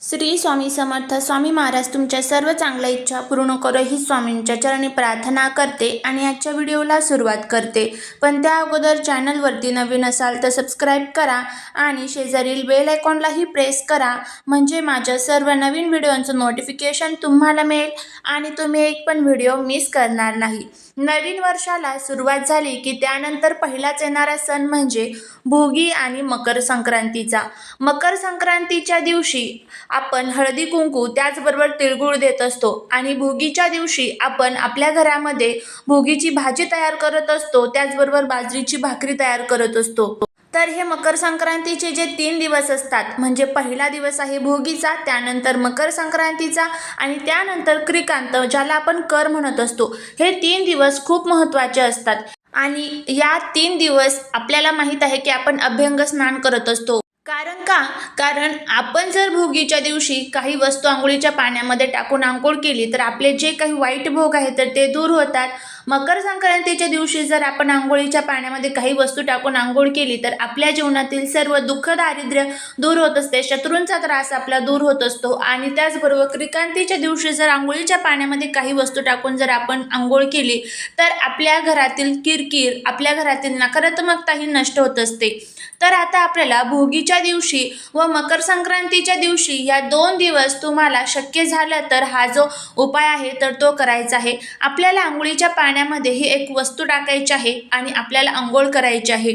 श्री स्वामी समर्थ स्वामी महाराज तुमच्या सर्व चांगल्या इच्छा पूर्ण करो ही स्वामींच्या चरणी प्रार्थना करते आणि आजच्या व्हिडिओला सुरुवात करते. पण त्या अगोदर चॅनलवरती नवीन असाल तर सबस्क्राईब करा आणि शेजारील बेल आयकॉनलाही प्रेस करा. म्हणजे माझ्या सर्व नवीन व्हिडिओंचं नोटिफिकेशन तुम्हाला मिळेल आणि तुम्ही एक पण व्हिडिओ मिस करणार नाही. नवीन वर्षाला सुरुवात झाली की त्यानंतर पहिलाच येणारा सण म्हणजे भोगी आणि मकर संक्रांतीचा. मकर संक्रांतीच्या दिवशी आपण हळदी कुंकू त्याचबरोबर तिळगुळ देत असतो. आणि भोगीच्या दिवशी आपण आपल्या घरामध्ये भोगीची भाजी तयार करत असतो त्याचबरोबर बाजरीची भाकरी तयार करत असतो. तर हे मकर संक्रांतीचे जे तीन दिवस असतात म्हणजे पहिला दिवस आहे भोगीचा त्यानंतर मकर संक्रांतीचा आणि त्यानंतर क्रिकांत ज्याला आपण कर म्हणत असतो. हे तीन दिवस खूप महत्त्वाचे असतात. आणि या तीन दिवस आपल्याला माहीत आहे की आपण अभ्यंग स्नान करत असतो. कारण का? कारण आपण जर भोगीच्या दिवशी काही वस्तू आंघोळीच्या पाण्यामध्ये टाकून आंघोळ केली तर आपले जे काही वाईट भोग आहेत तर ते दूर होतात. मकर संक्रांतीच्या दिवशी जर आपण आंघोळीच्या पाण्यामध्ये काही वस्तू टाकून आंघोळ केली तर आपल्या जीवनातील सर्व दुःख दारिद्र्य दूर होत असते शत्रूंचा त्रास आपला दूर होत असतो. आणि त्याचबरोबर क्रिकांतीच्या दिवशी जर आंघोळीच्या पाण्यामध्ये काही वस्तू टाकून जर आपण आंघोळ केली तर आपल्या घरातील किरकिर आपल्या घरातील नकारात्मकताही नष्ट होत असते. तर आता आपल्याला भोगीच्या दिवशी व मकर संक्रांतीच्या दिवशी या दोन दिवस तुम्हाला शक्य झालं तर हा जो उपाय आहे तर तो करायचा आहे. आपल्याला आंघोळीच्या पाण्या पाण्यामध्ये ही एक वस्तू टाकायची आहे आणि आपल्याला आंघोळ करायची आहे.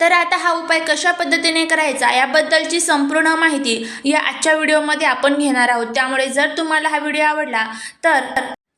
तर आता हा उपाय कशा पद्धतीने करायचा याबद्दलची संपूर्ण माहिती या आजच्या व्हिडिओमध्ये आपण घेणार आहोत. त्यामुळे जर तुम्हाला हा व्हिडिओ आवडला तर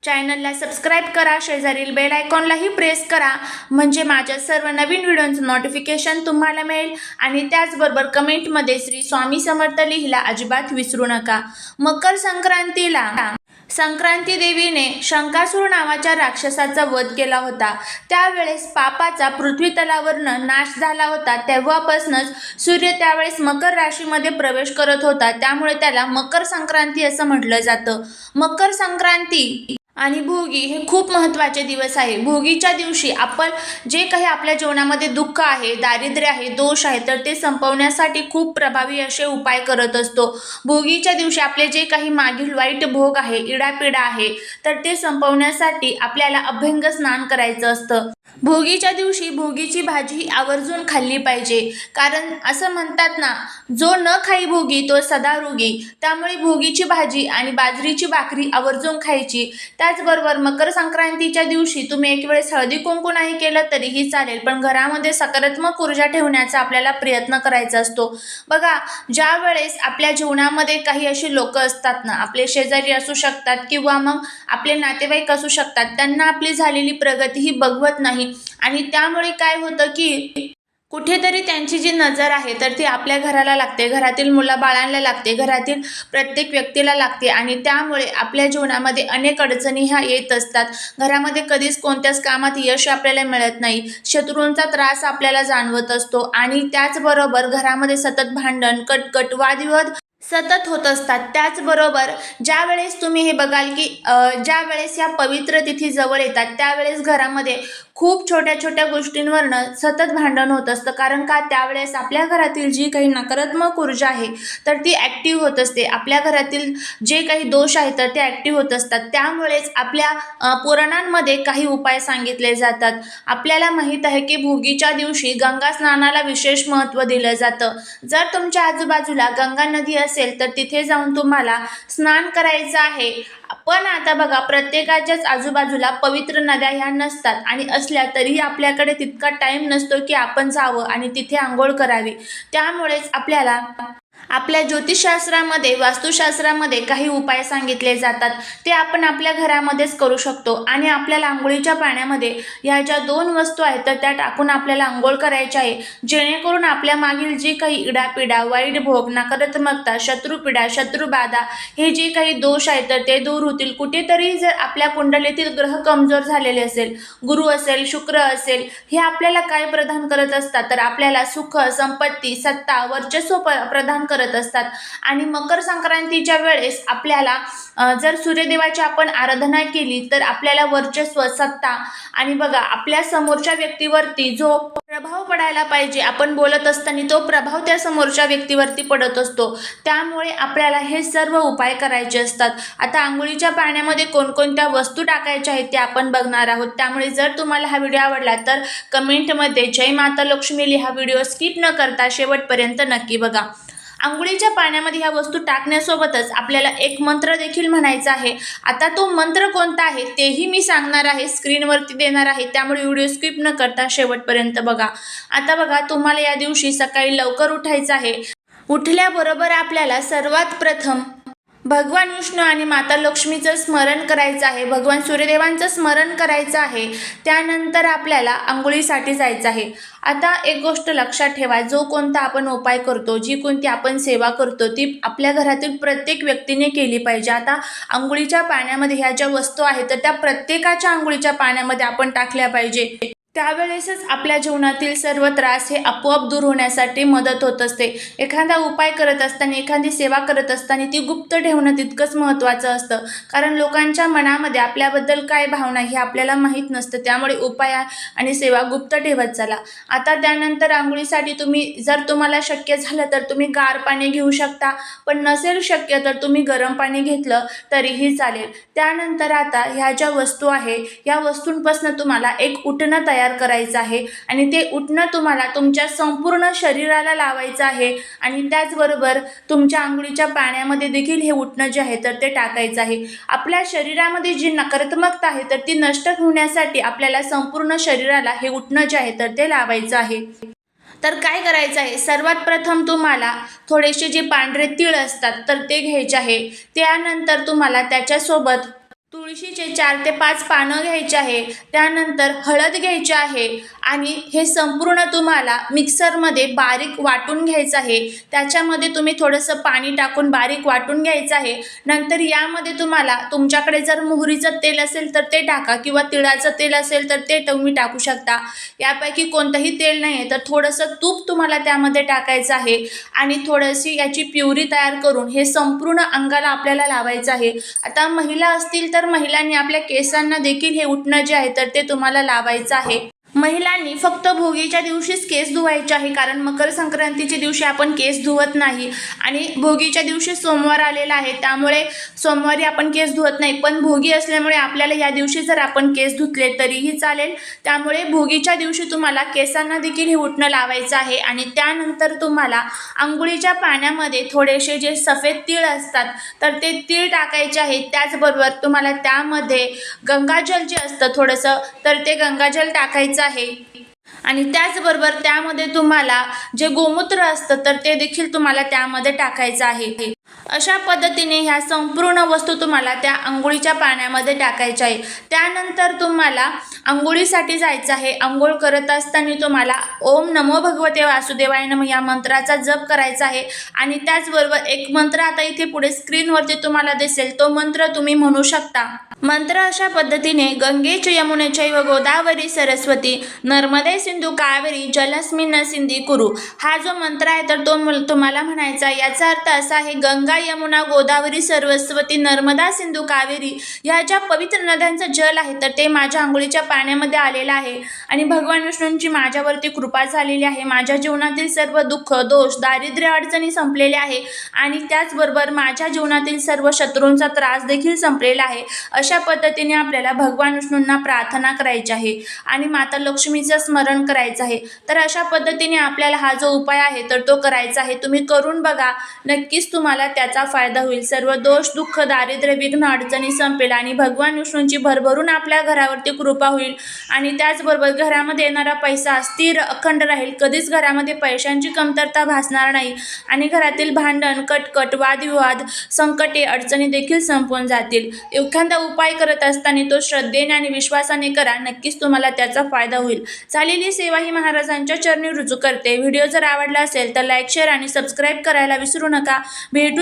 चॅनलला सबस्क्राईब करा शेजारील बेल आयकॉनलाही प्रेस करा. म्हणजे माझ्या सर्व नवीन व्हिडिओंचं नोटिफिकेशन तुम्हाला मिळेल आणि त्याचबरोबर कमेंटमध्ये श्री स्वामी समर्थ लिहिला अजिबात विसरू नका. मकर संक्रांतीला संक्रांती देवीने शंकासूर नावाच्या राक्षसाचा वध केला होता. त्यावेळेस पापाचा पृथ्वी तलावरनं नाश झाला होता. तेव्हापासूनच सूर्य त्यावेळेस मकर राशीमध्ये प्रवेश करत होता. त्यामुळे त्याला मकर संक्रांती असं म्हटलं जातं. मकर संक्रांती आणि भोगी हे खूप महत्त्वाचे दिवस आहे. भोगीच्या दिवशी आपण जे काही आपल्या जीवनामध्ये दुःख आहे दारिद्र्य आहे दोष आहे तर ते संपवण्यासाठी खूप प्रभावी असे उपाय करत असतो. भोगीच्या दिवशी आपले जे काही मागील वाईट भोग आहे इडापिडा आहे तर ते संपवण्यासाठी आपल्याला अभ्यंग स्नान करायचं असतं. भोगीच्या दिवशी भोगीची भाजी ही आवर्जून खाल्ली पाहिजे. कारण असं म्हणतात ना जो न खाई भोगी तो सदा रोगी. त्यामुळे भोगीची भाजी आणि बाजरीची भाकरी आवर्जून खायची. त्याचबरोबर मकर संक्रांतीच्या दिवशी तुम्ही एक वेळेस हळदी कुंकू नाही केलं तरीही चालेल पण घरामध्ये सकारात्मक ऊर्जा ठेवण्याचा आपल्याला प्रयत्न करायचा असतो. बघा ज्या वेळेस आपल्या जीवनामध्ये काही अशी लोक असतात ना आपले शेजारी असू शकतात किंवा मग आपले नातेवाईक असू शकतात त्यांना आपली झालेली प्रगती ही बघवत नाही. आणि त्यामुळे काय होतं की कुठेतरी त्यांची जी नजर आहे तर ती आपल्या घराला लागते. घरातील मुलाबाळांना लागते घरातील प्रत्येक व्यक्तीला लागते. आणि त्यामुळे आपल्या जीवनामध्ये अनेक अडचणी ह्या येत असतात. घरामध्ये कधीच कोणत्याच कामात यश आपल्याला मिळत नाही. शत्रूंचा त्रास आपल्याला जाणवत असतो. आणि त्याचबरोबर घरामध्ये सतत भांडण कटकट वादविवाद सतत होत असतात. त्याचबरोबर ज्या वेळेस तुम्ही हे बघाल की ज्या वेळेस या पवित्र तिथी जवळ येतात त्यावेळेस घरामध्ये खूप छोट्या छोट्या गोष्टींवरनं सतत भांडण होत असतं. कारण का? त्यावेळेस आपल्या घरातील जी काही नकारात्मक ऊर्जा आहे तर ती ॲक्टिव्ह होत असते. आपल्या घरातील जे काही दोष आहेत तर ते ॲक्टिव्ह होत असतात. त्यामुळेच आपल्या पुराणांमध्ये काही उपाय सांगितले जातात. आपल्याला माहीत आहे की भोगीच्या दिवशी गंगा स्नानाला विशेष महत्त्व दिलं जातं. जर तुमच्या आजूबाजूला गंगा नदी असेल तर तिथे जाऊन तुम्हाला स्नान करायचं आहे. पण आता बघा प्रत्येकाच्याच आजूबाजूला पवित्र नद्या ह्या नसतात आणि असल्या तरीही आपल्याकडे तितका टाईम नसतो की आपण जावं आणि तिथे आंघोळ करावी. त्यामुळेच आपल्याला आपल्या ज्योतिषशास्त्रामध्ये वास्तुशास्त्रामध्ये काही उपाय सांगितले जातात. ते आपण आपल्या घरामध्येच करू शकतो आणि आपल्याला आंघोळीच्या पाण्यामध्ये ह्या ज्या दोन वस्तू आहेत तर त्या टाकून आपल्याला आंघोळ करायची आहे. जेणेकरून आपल्या मागील जी काही इडापिडा वाईट भोग नकारात्मकता शत्रुपीडा शत्रुबाधा हे जे काही दोष आहेत तर ते दूर होतील. कुठेतरी जर आपल्या कुंडलीतील ग्रह कमजोर झालेले असेल गुरु असेल शुक्र असेल हे आपल्याला काय प्रदान करत असतात? तर आपल्याला सुख संपत्ती सत्ता वर्चस्व प प्रदान करत असतात. आणि मकर संक्रांतीच्या वेळेस आपल्याला जर सूर्यदेवाची आपण आराधना केली तर आपल्याला वर्चस्व सत्ता आणि बघा आपल्या समोरच्या व्यक्तीवरती जो प्रभाव पडायला पाहिजे आपण बोलत असताना तो प्रभाव त्या समोरच्या व्यक्तीवरती पडत असतो. त्यामुळे आपल्याला हे सर्व उपाय करायचे असतात. आता आंघोळीच्या पाण्यामध्ये कोणकोणत्या वस्तू टाकायच्या आहेत ते आपण बघणार आहोत. त्यामुळे जर तुम्हाला हा व्हिडिओ आवडला तर कमेंटमध्ये जय माता लक्ष्मी हा व्हिडिओ स्किप न करता शेवटपर्यंत नक्की बघा. आंघोळीच्या पाण्यामध्ये ह्या वस्तू टाकण्यासोबतच आपल्याला एक मंत्र देखील म्हणायचा आहे. आता तो मंत्र कोणता आहे तेही मी सांगणार आहे स्क्रीनवरती देणार आहे. त्यामुळे व्हिडिओ स्किप न करता शेवटपर्यंत बघा. आता बघा तुम्हाला या दिवशी सकाळी लवकर उठायचं आहे. उठल्याबरोबर आपल्याला सर्वात प्रथम भगवान विष्णू आणि माता लक्ष्मीचं स्मरण करायचं आहे. भगवान सूर्यदेवांचं स्मरण करायचं आहे. त्यानंतर आपल्याला आंघोळीसाठी जायचं आहे. आता एक गोष्ट लक्षात ठेवा. जो कोणता आपण उपाय करतो जी कोणती आपण सेवा करतो ती आपल्या घरातील प्रत्येक व्यक्तीने केली पाहिजे. आता आंघोळीच्या पाण्यामध्ये ह्या ज्या वस्तू आहेत तर त्या प्रत्येकाच्या आंघोळीच्या पाण्यामध्ये आपण टाकल्या पाहिजे. त्यावेळेसच आपल्या जीवनातील सर्व त्रास हे आपोआप दूर होण्यासाठी मदत होत असते. एखादा उपाय करत असताना एखादी सेवा करत असताना ती गुप्त ठेवणं तितकंच महत्त्वाचं असतं. कारण लोकांच्या मनामध्ये आपल्याबद्दल काय भावना हे आपल्याला माहीत नसतं. त्यामुळे उपाय आणि सेवा गुप्त ठेवत चाला. आता त्यानंतर आंघोळीसाठी तुम्ही जर तुम्हाला शक्य झालं तर तुम्ही गार पाणी घेऊ शकता. पण नसेल शक्य तर तुम्ही गरम पाणी घेतलं तरीही चालेल. त्यानंतर आता ह्या ज्या वस्तू आहे या वस्तूंपासून तुम्हाला एक उठणं तयार करायचं आहे. आणि ते उठणं तुम्हाला तुमच्या संपूर्ण शरीराला लावायचं आहे. आणि त्याचबरोबर तुमच्या आंघोळीच्या पाण्यामध्ये देखील हे उठणं जे आहे तर ते टाकायचं आहे. आपल्या शरीरामध्ये जी नकारात्मकता आहे तर ती नष्ट होण्यासाठी आपल्याला संपूर्ण शरीराला हे उठणं जे आहे तर ते लावायचं आहे. तर काय करायचं आहे? सर्वात प्रथम तुम्हाला थोडेसे जे पांढरे तीळ असतात तर ते घ्यायचे आहे. त्यानंतर तुम्हाला त्याच्यासोबत तुळशीचे चार ते पाच पानं घ्यायचे आहे. त्यानंतर हळद घ्यायची आहे आणि हे संपूर्ण तुम्हाला मिक्सरमध्ये बारीक वाटून घ्यायचं आहे. त्याच्यामध्ये तुम्ही थोडंसं पाणी टाकून बारीक वाटून घ्यायचं आहे. नंतर यामध्ये तुम्हाला तुमच्याकडे जर मोहरीचं तेल असेल तर ते टाका किंवा तिळाचं तेल असेल तर ते तुम्ही टाकू शकता. यापैकी कोणतंही तेल नाही आहे तर थोडंसं तूप तुम्हाला त्यामध्ये टाकायचं आहे आणि थोडीशी याची प्युरी तयार करून हे संपूर्ण अंगाला आपल्याला लावायचं आहे. आता महिला असतील तर महिलांनी आपल्या केसांना देखील हे उठणं जे आहे तर ते तुम्हाला लावायचं आहे. महिलांनी फक्त भोगीच्या दिवशीच केस धुवायचे आहे कारण मकर संक्रांतीच्या दिवशी आपण केस धुवत नाही. आणि भोगीच्या दिवशी सोमवार आलेला आहे त्यामुळे सोमवारी आपण केस धुवत नाही. पण भोगी असल्यामुळे आपल्याला या दिवशी जर आपण केस धुतले तरीही चालेल. त्यामुळे भोगीच्या दिवशी तुम्हाला केसांना देखील हे उठणं लावायचं आहे. आणि त्यानंतर तुम्हाला आंघोळीच्या पाण्यामध्ये थोडेसे जे सफेद तीळ असतात तर ते तीळ टाकायचे आहेत त्याचबरोबर तुम्हाला त्यामध्ये गंगाजल जे असतं थोडंसं तर ते गंगाजल टाकायचं आहे. आणि त्याचबरोबर त्यामध्ये तुम्हाला जे गोमूत्र असतं तर ते देखील तुम्हाला त्यामध्ये टाकायचं आहे. अशा पद्धतीने ह्या संपूर्ण वस्तू तुम्हाला त्या आंघोळीच्या पाण्यामध्ये टाकायच्या आहे. त्यानंतर तुम्हाला आंघोळीसाठी जायचं आहे. आंघोळ करत असताना तुम्हाला ओम नमो भगवते वासुदेवाय नम या मंत्राचा जप करायचा आहे. आणि त्याचबरोबर एक मंत्र आता इथे पुढे स्क्रीनवरती तुम्हाला दिसेल. तो मंत्र तुम्ही म्हणू शकता. मंत्र अशा पद्धतीने गंगेच यमुनेचे व गोदावरी सरस्वती नर्मदे सिंधू कावेरी जलस्मिन सिंधी कुरु हा जो मंत्र आहे तर तो तुम्हाला म्हणायचा याचा अर्थ असा आहे गंग गंगा यमुना गोदावरी सरस्वती नर्मदा सिंधू कावेरी ह्या ज्या पवित्र नद्यांचं जल आहे. तर ते माझ्या आंघोळीच्या पाण्यामध्ये आलेलं आहे. आणि भगवान विष्णूंची माझ्यावरती कृपा झालेली आहे. माझ्या जीवनातील सर्व दुःख दोष दारिद्र्य अडचणी संपलेल्या आहे. आणि त्याचबरोबर माझ्या जीवनातील सर्व शत्रूंचा त्रास देखील संपलेला आहे. अशा पद्धतीने आपल्याला भगवान विष्णूंना प्रार्थना करायची आहे आणि माता लक्ष्मीचं स्मरण करायचं आहे. तर अशा पद्धतीने आपल्याला हा जो उपाय आहे तर तो करायचा आहे. तुम्ही करून बघा. नक्कीच तुम्हाला त्याचा फायदा होईल. सर्व दोष दुःख दारिद्र्य विघ्न अडचणी संपेल आणि भगवान विष्णूंची भरभरून आपल्या घरावरती कृपा होईल. आणि त्याचबरोबर घरामध्ये येणारा पैसा स्थिर अखंड राहील. कधीच घरामध्ये पैशांची कमतरता भासणार नाही. आणि घरातील भांडण कटकट वादविवाद संकटे अडचणी देखील संपून जातील. एखादा उपाय करत असताना तो श्रद्धेने आणि विश्वासाने करा. नक्कीच तुम्हाला त्याचा फायदा होईल. झालेली सेवा ही महाराजांच्या चरणी रुजू करते. व्हिडिओ जर आवडला असेल तर लाईक शेअर आणि सबस्क्राईब करायला विसरू नका. भेटू